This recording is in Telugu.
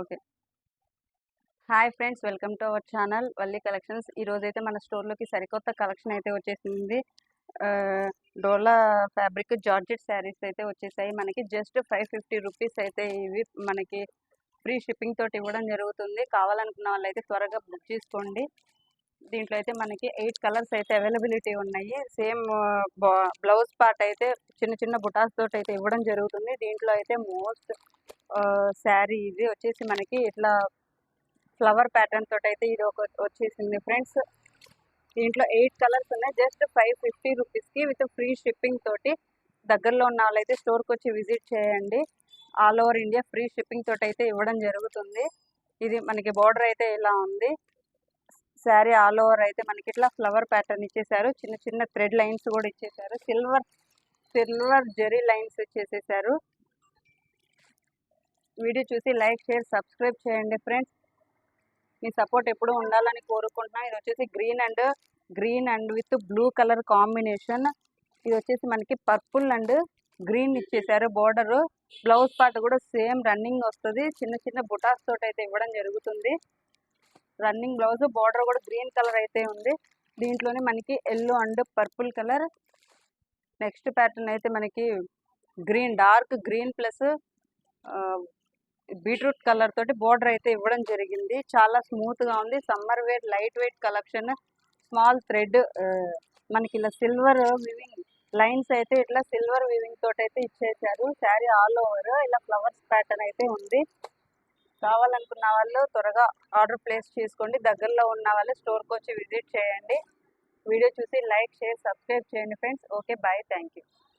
Okay. Hi friends welcome to our channel Valli collections. ఈరోజైతే అయితే మన స్టోర్లోకి సరికొత్త కలెక్షన్ అయితే వచ్చేసింది. డోలా ఫ్యాబ్రిక్ జార్జెట్ శారీస్ అయితే వచ్చేసాయి. మనకి జస్ట్ ఫైవ్ ఫిఫ్టీ రూపీస్ అయితే ఇవి మనకి ఫ్రీ షిప్పింగ్ తోటి ఇవ్వడం జరుగుతుంది. కావాలనుకున్న వాళ్ళైతే త్వరగా బుక్ చేసుకోండి. దీంట్లో అయితే మనకి ఎయిట్ కలర్స్ అయితే అవైలబిలిటీ ఉన్నాయి. సేమ్ బ్లౌజ్ పార్ట్ అయితే చిన్న చిన్న బుటాస్ తోటి అయితే ఇవ్వడం జరుగుతుంది. దీంట్లో అయితే మోస్ట్ శారీ ఇది వచ్చేసి మనకి ఇట్లా ఫ్లవర్ ప్యాటర్న్ తోటి అయితే ఇది ఒక వచ్చేసింది ఫ్రెండ్స్. దీంట్లో ఎయిట్ కలర్స్ ఉన్నాయి. జస్ట్ ఫైవ్ ఫిఫ్టీ రూపీస్కి విత్ ఫ్రీ షిప్పింగ్ తోటి దగ్గరలో ఉన్న వాళ్ళైతే స్టోర్కి వచ్చి విజిట్ చేయండి. All over India free shipping తోటి అయితే ఇవ్వడం జరుగుతుంది. ఇది మనకి బార్డర్ అయితే ఇలా ఉంది. శారీ ఆల్ ఓవర్ అయితే మనకి ఇట్లా ఫ్లవర్ ప్యాటర్న్ ఇచ్చేసారు. చిన్న చిన్న థ్రెడ్ లైన్స్ కూడా ఇచ్చేసారు. సిల్వర్ సిల్వర్ జెరీ లైన్స్ ఇచ్చేసేసారు. వీడియో చూసి లైక్ షేర్ సబ్స్క్రైబ్ చేయండి ఫ్రెండ్స్. మీ సపోర్ట్ ఎప్పుడు ఉండాలని కోరుకుంటున్నాను ఇది వచ్చేసి green and green and with blue colour combination. ఇది వచ్చేసి మనకి పర్పుల్ అండ్ గ్రీన్ ఇచ్చేసారు బోర్డర్. బ్లౌజ్ పార్ట్ కూడా సేమ్ రన్నింగ్ వస్తుంది. చిన్న చిన్న బుటాస్ తోటి అయితే ఇవ్వడం జరుగుతుంది. రన్నింగ్ బ్లౌజ్ బార్డర్ కూడా గ్రీన్ కలర్ అయితే ఉంది. దీంట్లోనే మనకి yellow and purple colour. Next pattern అయితే మనకి green dark green plus beetroot colour తోటి బోర్డర్ అయితే ఇవ్వడం జరిగింది. చాలా స్మూత్గా ఉంది. Summer wear light weight collection. Small thread మనకి ఇలా సిల్వర్ వివింగ్ లైన్స్ అయితే ఇట్లా సిల్వర్ వివింగ్ తోటి అయితే ఇచ్చేసారు. శారీ ఆల్ ఓవర్ ఇలా ఫ్లవర్స్ ప్యాటర్న్ అయితే ఉంది. కావాలనుకున్న వాళ్ళు త్వరగా ఆర్డర్ ప్లేస్ చేసుకోండి. దగ్గరలో ఉన్న వాళ్ళు స్టోర్కి వచ్చి విజిట్ చేయండి. వీడియో చూసి లైక్ షేర్ సబ్స్క్రైబ్ చేయండి friends. Okay bye. Thank you